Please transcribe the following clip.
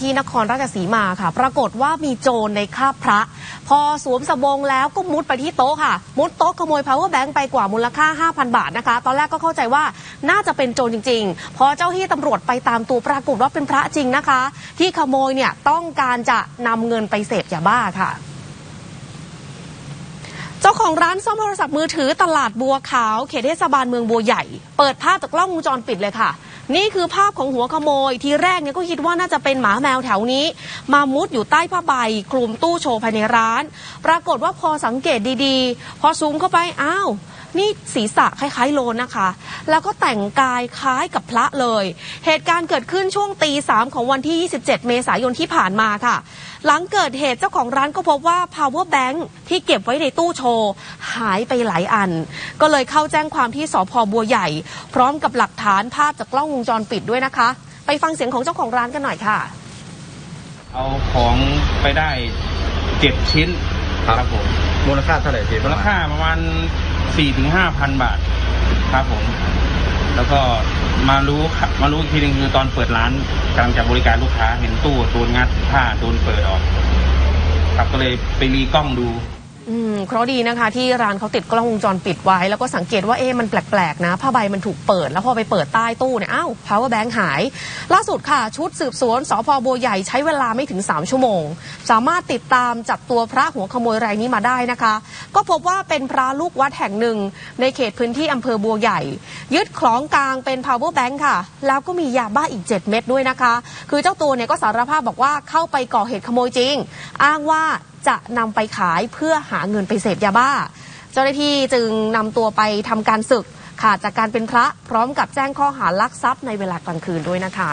ที่นครราชสีมาค่ะ ปรากฏว่ามีโจรในคาบพระ พอสวมสบงแล้วก็มุดไปที่โต๊ะค่ะ มุดโต๊ะขโมย power bank ไปกว่ามูลค่า 5,000 บาทนะคะ ตอนแรกก็เข้าใจว่าน่าจะเป็นโจรจริง ๆ พอเจ้าที่ตำรวจไปตามตัวปรากฏว่าเป็นพระจริงนะคะ ที่ขโมยเนี่ยต้องการจะนำเงินไปเสพยาบ้าค่ะเจ้าของร้านซ่อมโทรศัพท์มือถือตลาดบัวขาว เขตเทศบาลเมืองบัวใหญ่ เปิดภาพจากกล้องวงจรปิดเลยค่ะ นี่คือภาพของหัวขโมย ทีแรกเนี่ยก็คิดว่าน่าจะเป็นหมาแมวแถวนี้ มามุดอยู่ใต้ผ้าใบคลุมตู้โชว์ภายในร้าน ปรากฏว่าพอสังเกตดีๆ พอซูมเข้าไปอ้าว นี่ศีรษะคล้ายๆโลนนะคะ แล้วก็แต่งกายคล้ายกับพระเลย เหตุการณ์เกิดขึ้นช่วงตีสามของวันที่ 27 เมษายนที่ผ่านมาค่ะ หลังเกิดเหตุเจ้าของร้านก็พบว่า power bank ที่เก็บไว้ในตู้โชว์ หายไปหลายอัน ก็เลยเข้าแจ้งความที่สพบัวใหญ่ พร้อมกับหลักฐานภาพจากกล้องวงจรปิดด้วยนะคะ ไปฟังเสียงของเจ้าของร้านกันหน่อยค่ะ เอาของไปได้เจ็ดชิ้นครับครับผมมูลค่าเท่าไหร่พี่มูลค่าประมาณ สี่ถึงห้าพันบาทครับผม แล้วก็มารู้มารู้อีกทีหนึ่งคือตอนเปิดร้านกำลังจะบริการลูกค้าเห็นตู้โดนงัดผ้าโดนเปิดออก ครับก็เลยไปรีกล้องดู อืมเคราะดีนะคะ ที่ร้านเขาติดกล้องวงจรปิดไว้ แล้วก็สังเกตว่าเอ๊ะมันแปลกๆนะผ้าใบมันถูกเปิด แล้วพอไปเปิดใต้ตู้เนี่ยอ้าว power bank หาย ล่าสุดค่ะ ชุดสืบสวนสพบัวใหญ่ใช้เวลาไม่ถึง 3 ชั่วโมง สามารถติดตามจับตัวพระหัวขโมยรายนี้มาได้นะคะ ก็พบว่าเป็นพระลูกวัดแห่งหนึ่ง ในเขตพื้นที่อำเภอบัวใหญ่ ยึดของกลางเป็น power bank ค่ะ แล้วก็มียาบ้าอีก 7 เม็ดด้วยนะคะ คือเจ้าตัวเนี่ยก็สารภาพบอกว่าเข้าไปก่อเหตุขโมยจริง อ้างว่าจะนำไปขายเพื่อหาเงินไปเสพยาบ้า เจ้าหน้าที่จึงนำตัวไปทำการศึกขาดจากการเป็นพระพร้อมกับแจ้งข้อหารักทรัพย์ในเวลากลางคืนด้วยนะคะ